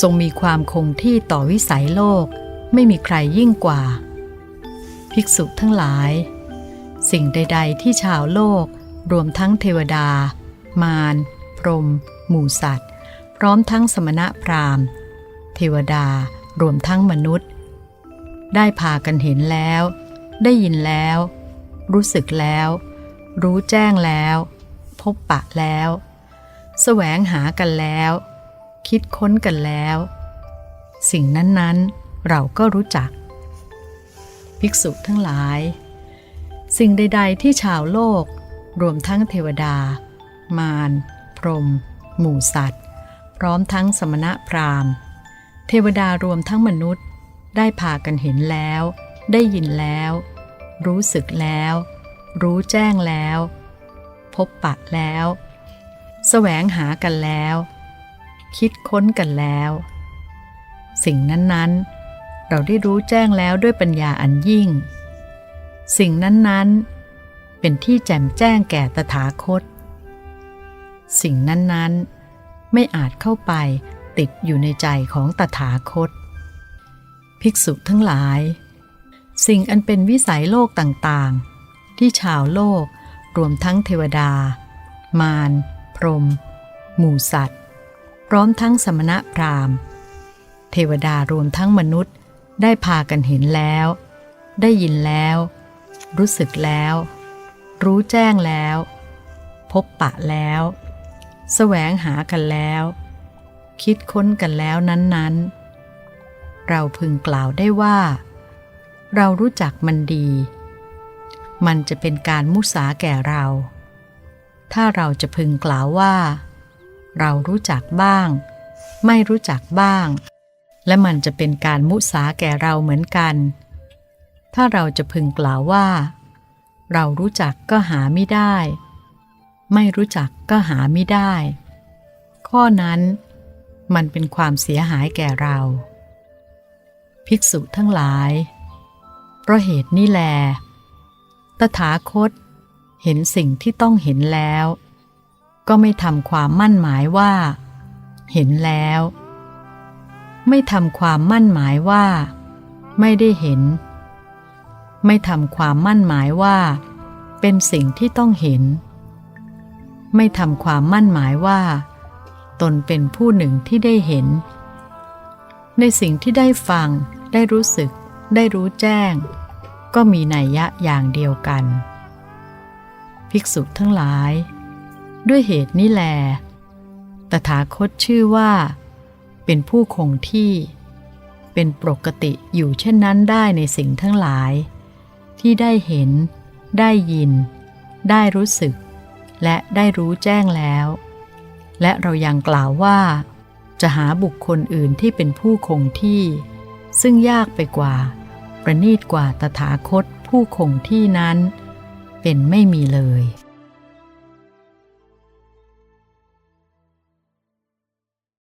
ทรงมีความคงที่ต่อวิสัยโลกไม่มีใครยิ่งกว่า ภิกษุทั้งหลาย สิ่งใด ๆ ที่ชาวโลกรวมทั้งเทวดา มารพรม หมู่สัตว์ พร้อมทั้งสมณะพราหมณ์ เทวดารวมทั้งมนุษย์ ได้พากันเห็นแล้ว ได้ยินแล้ว รู้สึกแล้ว รู้แจ้งแล้ว พบปะแล้ว แสวงหากันแล้ว คิดค้นกันแล้ว สิ่งนั้นๆเราก็รู้จัก ภิกษุทั้งหลาย สิ่งใด ๆ ที่ชาวโลก รวมทั้งเทวดา มารพรหมหมู่สัตว์ พร้อมทั้งสมณะพราหมณ์ เทวดารวมทั้งมนุษย์ ได้พากันเห็นแล้ว ได้ยินแล้ว รู้สึกแล้ว รู้แจ้งแล้ว พบปะแล้วแสวงหากันแล้ว คิดค้นกันแล้ว สิ่งนั้นๆ เราได้รู้แจ้งแล้วด้วยปัญญาอันยิ่ง สิ่งนั้นๆ เป็นที่แจ่มแจ้งแก่ตถาคต สิ่งนั้นๆ ไม่อาจเข้าไปติดอยู่ในใจของตถาคต ภิกษุทั้งหลาย สิ่งอันเป็นวิสัยโลกต่างๆ ที่ชาวโลกรวมทั้งเทวดา มาร พรหมหมู่สัตว ร้อมทั้งสมณะพราหมณ์ เทวดารวมทั้งมนุษย์ได้พากันเห็นแล้ว ได้ยินแล้ว รู้สึกแล้ว รู้แจ้งแล้ว พบปะแล้วแสวงหากันแล้ว คิดค้นกันแล้วนั้นๆ เราพึงกล่าวได้ว่า เรารู้จักมันดี มันจะเป็นการมุสาแก่เรา ถ้าเราจะพึงกล่าวว่า เรารู้จักบ้าง ไม่รู้จักบ้าง และมันจะเป็นการมุสาแก่เราเหมือนกัน ถ้าเราจะพึงกล่าวว่า เรารู้จักก็หาไม่ได้ ไม่รู้จักก็หาไม่ได้ ข้อนั้นมันเป็นความเสียหายแก่เรา ภิกษุทั้งหลาย เพราะเหตุนี้แล ตถาคตเห็นสิ่งที่ต้องเห็นแล้ว ก็ไม่ทำความมั่นหมายว่า เห็นแล้ว ไม่ทำความมั่นหมายว่า ไม่ได้เห็น ไม่ทำความมั่นหมายว่า เป็นสิ่งที่ต้องเห็น ไม่ทำความมั่นหมายว่า ตนเป็นผู้หนึ่งที่ได้เห็น ในสิ่งที่ได้ฟัง ได้รู้สึก ได้รู้แจ้ง ก็มีนัยยะอย่างเดียวกัน ภิกษุทั้งหลาย ด้วยเหตุนี้แล ตถาคตชื่อว่า เป็นผู้คงที่ เป็นปกติอยู่เช่นนั้นได้ในสิ่งทั้งหลาย ที่ได้เห็น ได้ยิน ได้รู้สึก และได้รู้แจ้งแล้ว และเรายังกล่าวว่า จะหาบุคคลอื่นที่เป็นผู้คงที่ ซึ่งยากไปกว่า ประณีตกว่าตถาคตผู้คงที่นั้น เป็นไม่มีเลย